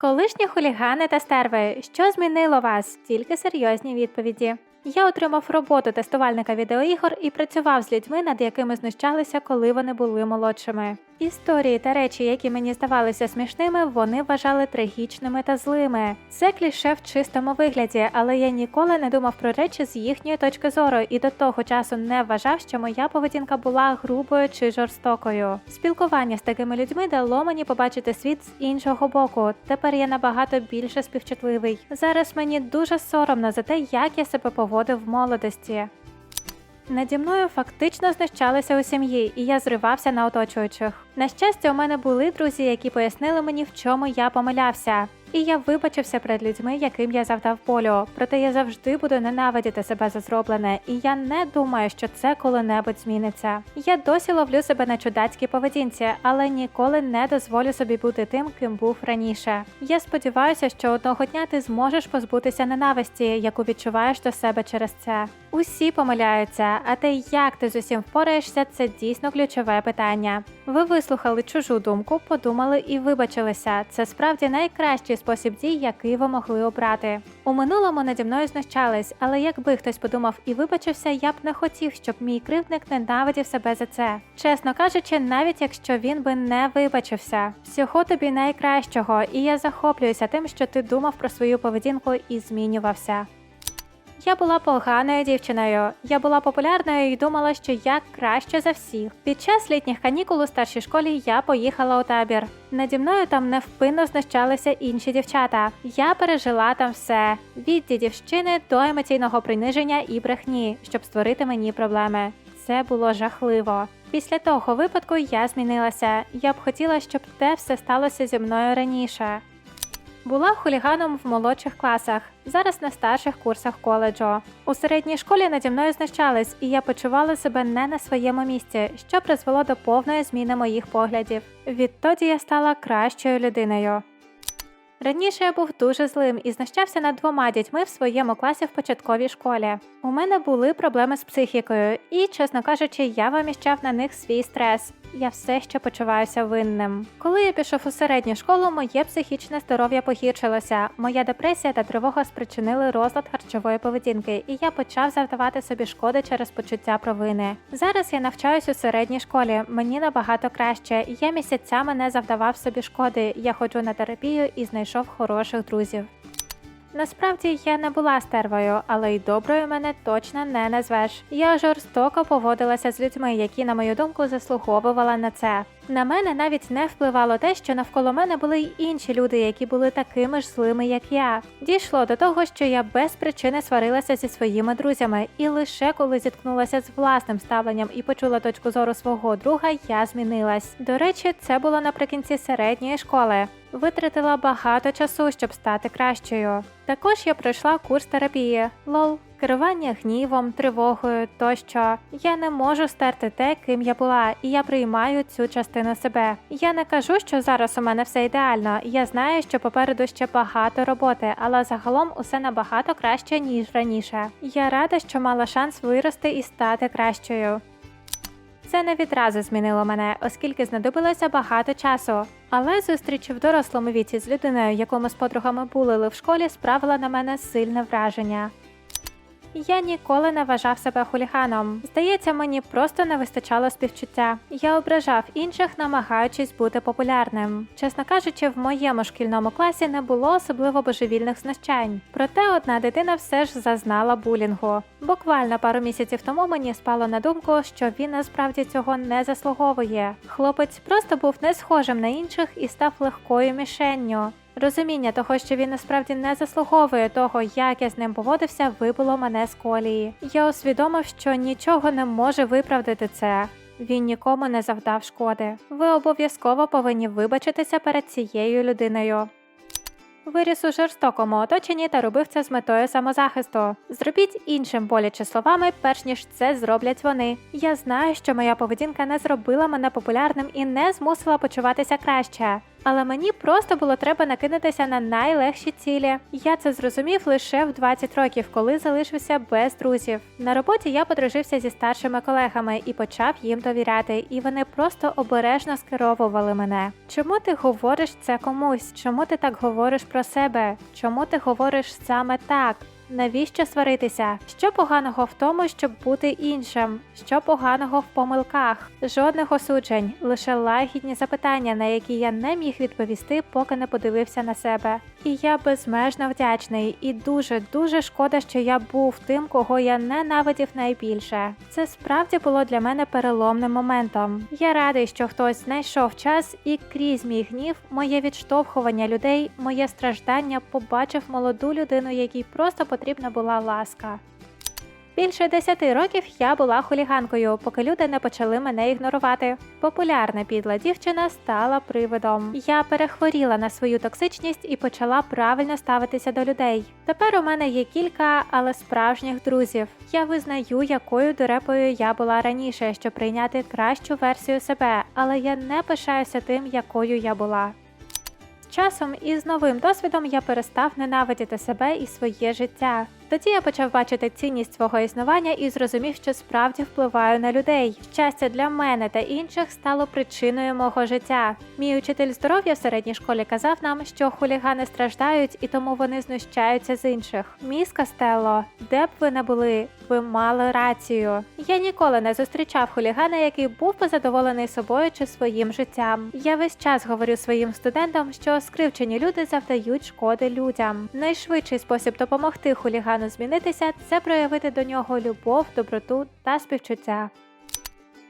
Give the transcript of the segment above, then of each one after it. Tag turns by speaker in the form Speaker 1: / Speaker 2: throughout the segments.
Speaker 1: Колишні хулігани та стерви, що змінило вас? Тільки серйозні відповіді. Я отримав роботу тестувальника відеоігор і працював з людьми, над якими знущалися, коли вони були молодшими. Історії та речі, які мені здавалися смішними, вони вважали трагічними та злими. Це кліше в чистому вигляді, але я ніколи не думав про речі з їхньої точки зору і до того часу не вважав, що моя поведінка була грубою чи жорстокою. Спілкування з такими людьми дало мені побачити світ з іншого боку. Тепер я набагато більше співчутливий. Зараз мені дуже соромно за те, як я себе поводив в молодості. Наді мною фактично знущалися у сім'ї, і я зривався на оточуючих. На щастя, у мене були друзі, які пояснили мені, в чому я помилявся. І я вибачився перед людьми, яким я завдав болю. Проте я завжди буду ненавидіти себе за зроблене, і я не думаю, що це коли-небудь зміниться. Я досі ловлю себе на чудацькій поведінці, але ніколи не дозволю собі бути тим, ким був раніше. Я сподіваюся, що одного дня ти зможеш позбутися ненависті, яку відчуваєш до себе через це. Усі помиляються, а те, як ти з усім впораєшся, це дійсно ключове питання. Ви вислухали чужу думку, подумали і вибачилися. Це справді найкращий спосіб дій, який ви могли обрати. У минулому наді мною знущались, але якби хтось подумав і вибачився, я б не хотів, щоб мій кривдник ненавидів себе за це. Чесно кажучи, навіть якщо він би не вибачився, всього тобі найкращого, і я захоплююся тим, що ти думав про свою поведінку і змінювався. Я була поганою дівчиною. Я була популярною і думала, що я краще за всіх. Під час літніх канікул у старшій школі я поїхала у табір. Наді мною там невпинно знущалися інші дівчата. Я пережила там все від дідівщини до емоційного приниження і брехні, щоб створити мені проблеми. Це було жахливо. Після того випадку я змінилася. Я б хотіла, щоб те все сталося зі мною раніше. Була хуліганом в молодших класах, зараз на старших курсах коледжу. У середній школі наді мною знущались, і я почувала себе не на своєму місці, що призвело до повної зміни моїх поглядів. Відтоді я стала кращою людиною. Раніше я був дуже злим і знущався над двома дітьми в своєму класі в початковій школі. У мене були проблеми з психікою, і, чесно кажучи, я виміщав на них свій стрес. Я все ще почуваюся винним. Коли я пішов у середню школу, моє психічне здоров'я погіршилося. Моя депресія та тривога спричинили розлад харчової поведінки, і я почав завдавати собі шкоди через почуття провини. Зараз я навчаюсь у середній школі. Мені набагато краще. Я місяцями не завдавав собі шкоди. Я ходжу на терапію і знайшов хороших друзів. Насправді я не була стервою, але й доброю мене точно не назвеш. Я жорстоко поводилася з людьми, які, на мою думку, заслуговувала на це. На мене навіть не впливало те, що навколо мене були й інші люди, які були такими ж злими, як я. Дійшло до того, що я без причини сварилася зі своїми друзями, і лише коли зіткнулася з власним ставленням і почула точку зору свого друга, я змінилась. До речі, це було наприкінці середньої школи. Витратила багато часу, щоб стати кращою. Також я пройшла курс терапії лол, керування гнівом, тривогою тощо. Я не можу стерти те, ким я була, і я приймаю цю частину себе. Я не кажу, що зараз у мене все ідеально. Я знаю, що попереду ще багато роботи, але загалом усе набагато краще ніж раніше. Я рада, що мала шанс вирости і стати кращою. Це не відразу змінило мене, оскільки знадобилося багато часу. Але зустріч в дорослому віці з людиною, яку ми з подругами булили в школі, справила на мене сильне враження. Я ніколи не вважав себе хуліганом. Здається, мені просто не вистачало співчуття. Я ображав інших, намагаючись бути популярним. Чесно кажучи, в моєму шкільному класі не було особливо божевільних знущань. Проте одна дитина все ж зазнала булінгу. Буквально пару місяців тому мені спало на думку, що він насправді цього не заслуговує. Хлопець просто був не схожим на інших і став легкою мішенню. Розуміння того, що він насправді не заслуговує того, як я з ним поводився, вибило мене з колії. Я усвідомив, що нічого не може виправдати це. Він нікому не завдав шкоди. Ви обов'язково повинні вибачитися перед цією людиною. Виріс у жорстокому оточенні та робив це з метою самозахисту. Зробіть іншим боляче словами, перш ніж це зроблять вони. Я знаю, що моя поведінка не зробила мене популярним і не змусила почуватися краще. Але мені просто було треба накинутися на найлегші цілі. Я це зрозумів лише в 20 років, коли залишився без друзів. На роботі я подружився зі старшими колегами і почав їм довіряти, і вони просто обережно скеровували мене. Чому ти говориш це комусь? Чому ти так говориш про себе? Чому ти говориш саме так? Навіщо сваритися? Що поганого в тому, щоб бути іншим? Що поганого в помилках? Жодних осуджень, лише лагідні запитання, на які я не міг відповісти, поки не подивився на себе. І я безмежно вдячний, і дуже дуже шкода, що я був тим, кого я ненавидів найбільше. Це справді було для мене переломним моментом. Я радий, що хтось знайшов час і крізь мій гнів, моє відштовхування людей, моє страждання побачив молоду людину, якій просто потрібна була ласка. Більше 10 років я була хуліганкою, поки люди не почали мене ігнорувати. Популярна підла дівчина стала привидом. Я перехворіла на свою токсичність і почала правильно ставитися до людей. Тепер у мене є кілька, але справжніх друзів. Я визнаю, якою дурепою я була раніше, щоб прийняти кращу версію себе, але я не пишаюся тим, якою я була. Часом і з новим досвідом я перестав ненавидіти себе і своє життя. Тоді я почав бачити цінність свого існування і зрозумів, що справді впливаю на людей. Щастя для мене та інших стало причиною мого життя. Мій учитель здоров'я в середній школі казав нам, що хулігани страждають і тому вони знущаються з інших. Міс Кастелло, де б ви не були, ви мали рацію. Я ніколи не зустрічав хулігана, який був би задоволений собою чи своїм життям. Я весь час говорю своїм студентам, що скривчені люди завдають шкоди людям. Найшвидший спосіб допомогти хулігану змінитися це проявити до нього любов, доброту та співчуття.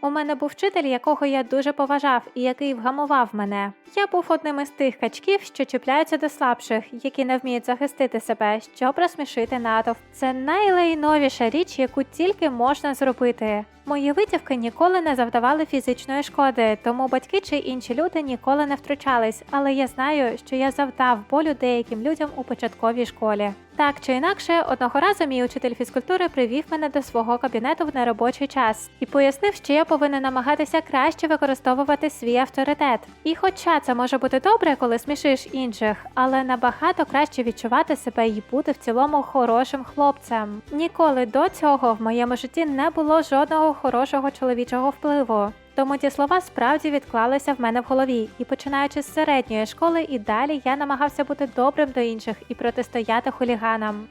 Speaker 1: У мене був вчитель, якого я дуже поважав і який вгамував мене. Я був одним із тих качків, що чіпляються до слабших, які не вміють захистити себе, щоб розсмішити натовп. Це найлайновіша річ, яку тільки можна зробити. Мої витівки ніколи не завдавали фізичної шкоди, тому батьки чи інші люди ніколи не втручались, але я знаю, що я завдав болю деяким людям у початковій школі. Так чи інакше, одного разу мій учитель фізкультури привів мене до свого кабінету в неробочий час і пояснив, що я повинен намагатися краще використовувати свій авторитет. І хоча це може бути добре, коли смішиш інших, але набагато краще відчувати себе і бути в цілому хорошим хлопцем. Ніколи до цього в моєму житті не було жодного хорошого чоловічого впливу. Тому ті слова справді відклалися в мене в голові, і починаючи з середньої школи і далі я намагався бути добрим до інших і протистояти хуліганам.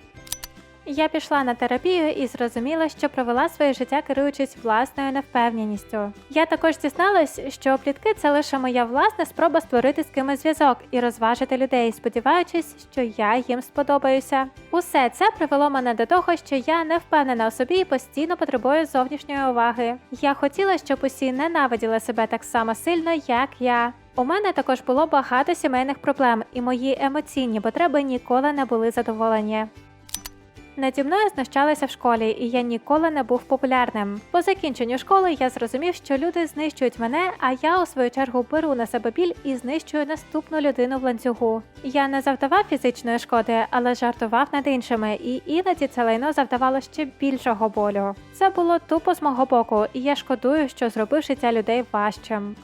Speaker 1: Я пішла на терапію і зрозуміла, що провела своє життя керуючись власною невпевненістю. Я також дізналась, що плітки це лише моя власна спроба створити з кимось зв'язок і розважити людей, сподіваючись, що я їм сподобаюся. Усе це привело мене до того, що я не впевнена у собі і постійно потребую зовнішньої уваги. Я хотіла, щоб усі ненавиділи себе так само сильно, як я. У мене також було багато сімейних проблем, і мої емоційні потреби ніколи не були задоволені. Наді мною знущалися в школі, і я ніколи не був популярним. По закінченню школи я зрозумів, що люди знищують мене, а я у свою чергу беру на себе біль і знищую наступну людину в ланцюгу. Я не завдавав фізичної шкоди, але жартував над іншими, і іноді це лайно завдавало ще більшого болю. Це було тупо з мого боку, і я шкодую, що зробив життя людей важчим.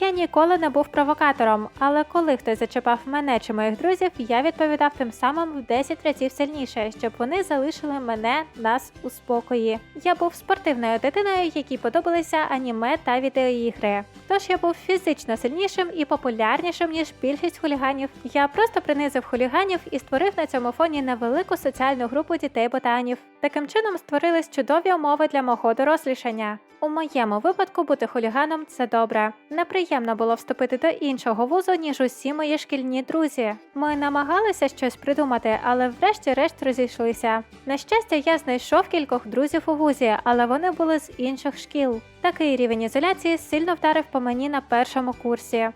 Speaker 1: Я ніколи не був провокатором, але коли хтось зачепав мене чи моїх друзів, я відповідав тим самим в 10 разів сильніше, щоб вони залишили мене нас у спокої. Я був спортивною дитиною, якій подобалися аніме та відеоігри. Тож я був фізично сильнішим і популярнішим ніж більшість хуліганів. Я просто принизив хуліганів і створив на цьому фоні невелику соціальну групу дітей-ботанів. Таким чином створились чудові умови для мого дорослішання. У моєму випадку бути хуліганом це добре. Неприємно було вступити до іншого вузу, ніж усі мої шкільні друзі. Ми намагалися щось придумати, але врешті-решт розійшлися. На щастя, я знайшов кількох друзів у вузі, але вони були з інших шкіл. Такий рівень ізоляції сильно вдарив по мені на першому курсі.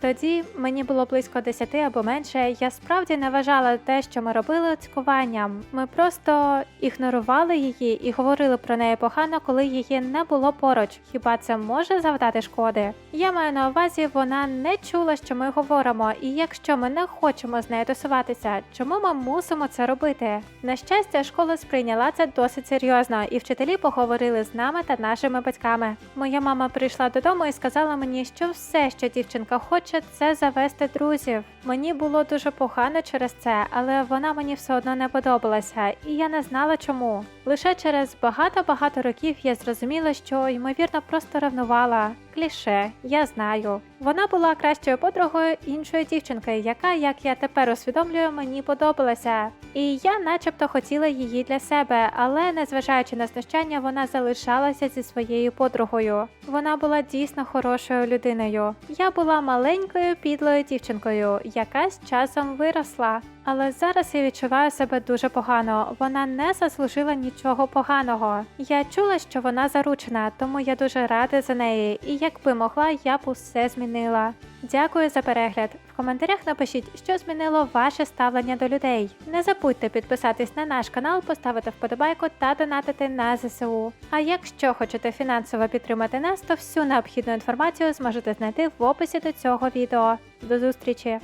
Speaker 1: Тоді мені було близько 10 або менше. Я справді не вважала те, що ми робили цькуванням. Ми просто ігнорували її і говорили про неї погано, коли її не було поруч. Хіба це може завдати шкоди? Я маю на увазі, вона не чула, що ми говоримо, і якщо ми не хочемо з нею тусуватися, чому ми мусимо це робити? На щастя, школа сприйняла це досить серйозно, і вчителі поговорили з нами та нашими батьками. Моя мама прийшла додому і сказала мені, що все, що дівчинка хоче хоче це завести друзів. Мені було дуже погано через це, але вона мені все одно не подобалася, і я не знала чому. Лише через багато-багато років я зрозуміла, що ймовірно просто ревнувала. Кліше, я знаю. Вона була кращою подругою іншої дівчинки, яка, як я тепер усвідомлюю, мені подобалася. І я, начебто, хотіла її для себе, але незважаючи на знущання, вона залишалася зі своєю подругою. Вона була дійсно хорошою людиною. Я була маленькою підлою дівчинкою, яка з часом виросла. Але зараз я відчуваю себе дуже погано. Вона не заслужила нічого поганого. Я чула, що вона заручена, тому я дуже рада за неї, і якби могла, я б усе змінила. Дякую за перегляд. В коментарях напишіть, що змінило ваше ставлення до людей. Не забудьте підписатись на наш канал, поставити вподобайку та донатити на ЗСУ. А якщо хочете фінансово підтримати нас, то всю необхідну інформацію зможете знайти в описі до цього відео. До зустрічі!